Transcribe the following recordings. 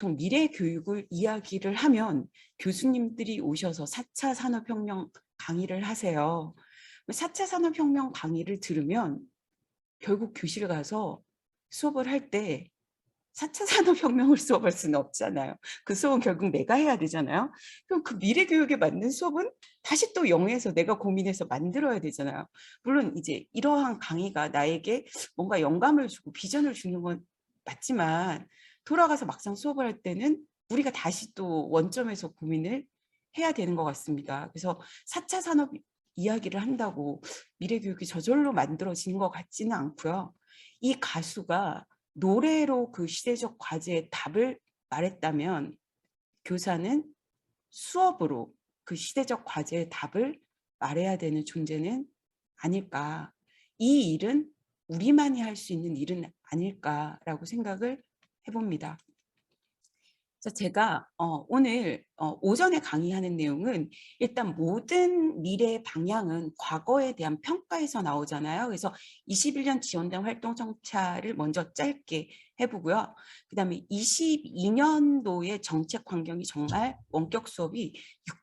보통 미래 교육을 이야기를 하면 교수님들이 오셔서 4차 산업혁명 강의를 하세요. 4차 산업혁명 강의를 들으면 결국 교실 가서 수업을 할 때 4차 산업혁명을 수업할 수는 없잖아요. 그 수업은 결국 내가 해야 되잖아요. 그럼 그 미래 교육에 맞는 수업은 다시 또 영에서 내가 고민해서 만들어야 되잖아요. 물론 이제 이러한 강의가 나에게 뭔가 영감을 주고 비전을 주는 건 맞지만 돌아가서 막상 수업을 할 때는 우리가 다시 또 원점에서 고민을 해야 되는 것 같습니다. 그래서 4차 산업 이야기를 한다고 미래 교육이 저절로 만들어지는 것 같지는 않고요. 이 가수가 노래로 그 시대적 과제의 답을 말했다면 교사는 수업으로 그 시대적 과제의 답을 말해야 되는 존재는 아닐까. 이 일은 우리만이 할 수 있는 일은 아닐까라고 생각을 해봅니다. 제가 어, 오늘 어, 오전에 강의하는 내용은 일단 모든 미래 방향은 과거에 대한 평가에서 나오잖아요. 그래서 21년 지원된 활동 정차를 먼저 짧게 해보고요. 그 다음에 22년도의 정책 환경이 정말 원격 수업이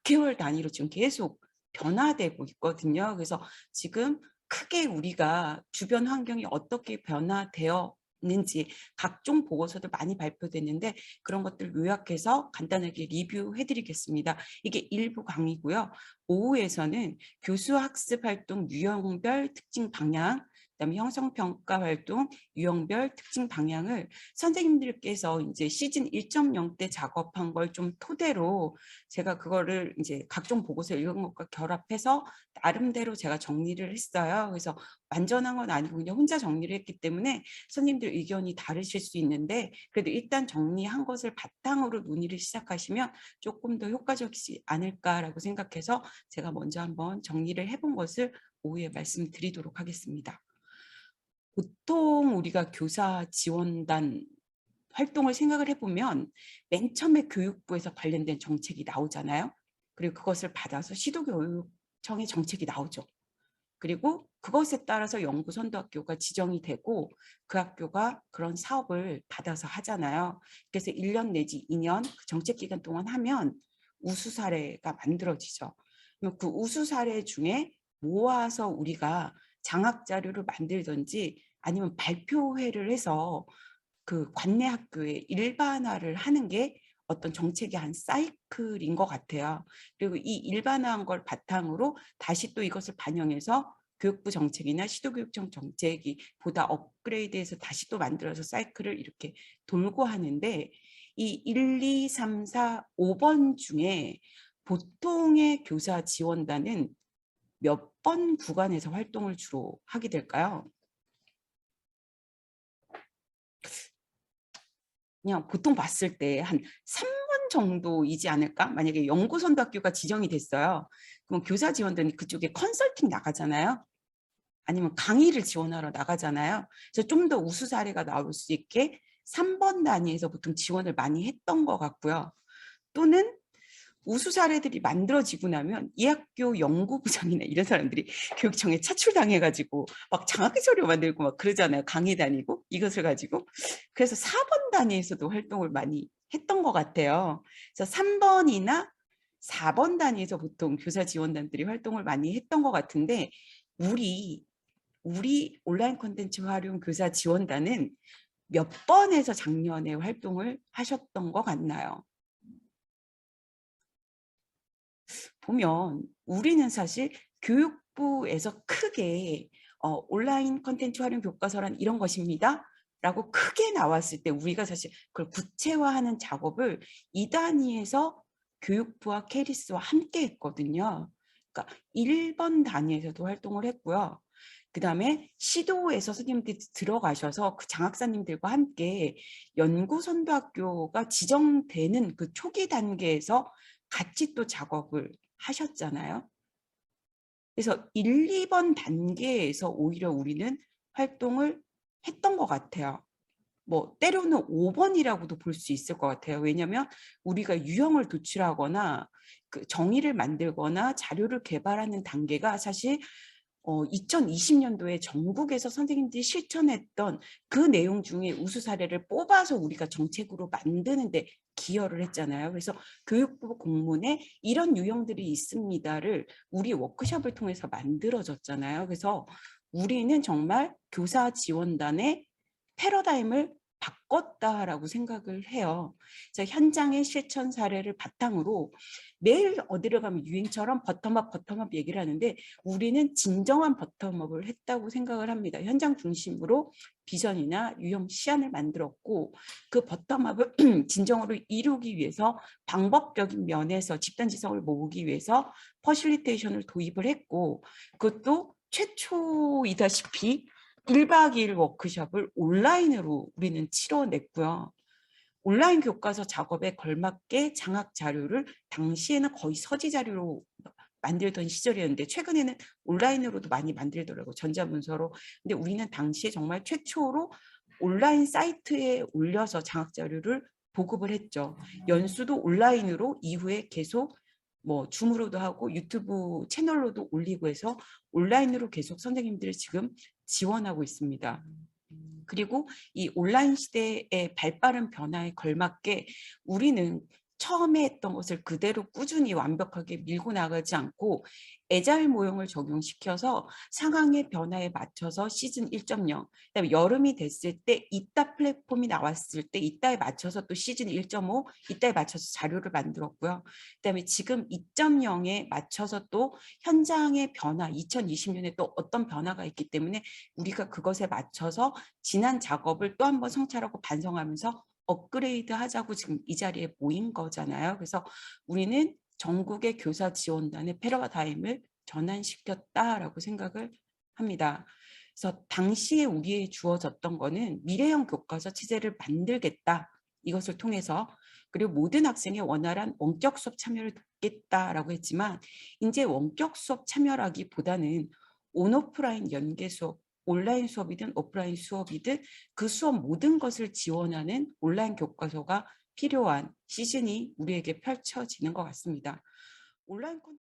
6개월 단위로 지금 계속 변화되고 있거든요. 그래서 지금 크게 우리가 주변 환경이 어떻게 변화되어 있는지 각종 보고서도 많이 발표됐는데 그런 것들 요약해서 간단하게 리뷰해 드리겠습니다. 이게 일부 강의고요. 오후에서는 교수 학습 활동 유형별 특징 방향 그다음에 형성평가 활동 유형별 특징 방향을 선생님들께서 이제 시즌 1.0 때 작업한 걸 좀 토대로 제가 그거를 이제 각종 보고서 읽은 것과 결합해서 나름대로 제가 정리를 했어요. 그래서 완전한 건 아니고 그냥 혼자 정리를 했기 때문에 선생님들 의견이 다르실 수 있는데 그래도 일단 정리한 것을 바탕으로 논의를 시작하시면 조금 더 효과적이지 않을까라고 생각해서 제가 먼저 한번 정리를 해본 것을 오후에 말씀드리도록 하겠습니다. 보통 우리가 교사 지원단 활동을 생각을 해보면 맨 처음에 교육부에서 관련된 정책이 나오잖아요. 그리고 그것을 받아서 시도교육청의 정책이 나오죠. 그리고 그것에 따라서 연구선도학교가 지정이 되고 그 학교가 그런 사업을 받아서 하잖아요. 그래서 1년 내지 2년 그 정책 기간 동안 하면 우수 사례가 만들어지죠. 그 우수 사례 중에 모아서 우리가 장학 자료를 만들든지 아니면 발표회를 해서 그 관내 학교에 일반화를 하는 게 어떤 정책의 한 사이클인 것 같아요. 그리고 이 일반화한 걸 바탕으로 다시 또 이것을 반영해서 교육부 정책이나 시도교육청 정책이 보다 업그레이드해서 다시 또 만들어서 사이클을 이렇게 돌고 하는데 이 1, 2, 3, 4, 5번 중에 보통의 교사 지원단은 몇 번 구간에서 활동을 주로 하게 될까요? 그냥 보통 봤을 때 한 3번 정도이지 않을까? 만약에 연구선도 학교가 지정이 됐어요. 그럼 교사 지원단이 그쪽에 컨설팅 나가잖아요. 아니면 강의를 지원하러 나가잖아요. 그래서 좀 더 우수 사례가 나올 수 있게 3번 단위에서 보통 지원을 많이 했던 것 같고요. 또는 우수 사례들이 만들어지고 나면 이 학교 연구부장이나 이런 사람들이 교육청에 차출당해가지고 막 장학금 서류 만들고 막 그러잖아요. 강의 다니고 이것을 가지고. 그래서 4번 단위에서도 활동을 많이 했던 것 같아요. 그래서 3번이나 4번 단위에서 보통 교사 지원단들이 활동을 많이 했던 것 같은데 우리 우리 온라인 콘텐츠 활용 교사 지원단은 몇 번에서 작년에 활동을 하셨던 것 같나요? 보면 우리는 사실 교육부에서 크게 어, 온라인 컨텐츠 활용 교과서란 이런 것입니다. 라고 크게 나왔을 때 우리가 사실 그걸 구체화하는 작업을 이 단위에서 교육부와 캐리스와 함께 했거든요. 그러니까 1번 단위에서도 활동을 했고요. 그 다음에 시도에서 선생님들이 들어가셔서 그 장학사님들과 함께 연구선도학교가 지정되는 그 초기 단계에서 같이 또 작업을 하셨잖아요. 그래서 1, 2번 단계에서 오히려 우리는 활동을 했던 것 같아요. 뭐 때로는 5번이라고도 볼 수 있을 것 같아요. 왜냐하면 우리가 유형을 도출하거나 그 정의를 만들거나 자료를 개발하는 단계가 사실 어, 2020년도에 전국에서 선생님들이 실천했던 그 내용 중에 우수 사례를 뽑아서 우리가 정책으로 만드는데 기여를 했잖아요. 그래서 교육부 공문에 이런 유형들이 있습니다를 우리 워크숍을 통해서 만들어졌잖아요. 그래서 우리는 정말 교사 지원단의 패러다임을 바꿨다라고 생각을 해요. 그래서 현장의 실천 사례를 바탕으로 매일 어디를 가면 유행처럼 버텀업 버텀업 얘기를 하는데 우리는 진정한 버텀업을 했다고 생각을 합니다. 현장 중심으로 비전이나 유형 시안을 만들었고 그 버텀업을 진정으로 이루기 위해서 방법적인 면에서 집단 지성을 모으기 위해서 퍼실리테이션을 도입을 했고 그것도 최초이다시피 1박 2일 워크숍을 온라인으로 우리는 치러냈고요. 온라인 교과서 작업에 걸맞게 장학 자료를 당시에는 거의 서지 자료로 만들던 시절이었는데 최근에는 온라인으로도 많이 만들더라고요. 전자문서로. 근데 우리는 당시에 정말 최초로 온라인 사이트에 올려서 장학 자료를 보급을 했죠. 연수도 온라인으로 이후에 계속 뭐 줌으로도 하고 유튜브 채널로도 올리고 해서 온라인으로 계속 선생님들을 지금 지원하고 있습니다. 그리고 이 온라인 시대의 발빠른 변화에 걸맞게 우리는 처음에 했던 것을 그대로 꾸준히 완벽하게 밀고 나가지 않고 애자일 모형을 적용시켜서 상황의 변화에 맞춰서 시즌 1.0 그다음에 여름이 됐을 때 이따 플랫폼이 나왔을 때 이따에 맞춰서 또 시즌 1.5 이따에 맞춰서 자료를 만들었고요. 그다음에 지금 2.0에 맞춰서 또 현장의 변화 2020년에 또 어떤 변화가 있기 때문에 우리가 그것에 맞춰서 지난 작업을 또 한번 성찰하고 반성하면서 업그레이드 하자고 지금 이 자리에 모인 거잖아요. 그래서 우리는 전국의 교사 지원단의 패러다임을 전환시켰다라고 생각을 합니다. 그래서 당시에 우리에 주어졌던 거는 미래형 교과서 체제를 만들겠다. 이것을 통해서 그리고 모든 학생의 원활한 원격 수업 참여를 돕겠다라고 했지만 이제 원격 수업 참여라기보다는 온오프라인 연계 수업 온라인 수업이든 오프라인 수업이든 그 수업 모든 것을 지원하는 온라인 교과서가 필요한 시즌이 우리에게 펼쳐지는 것 같습니다. 온라인 콘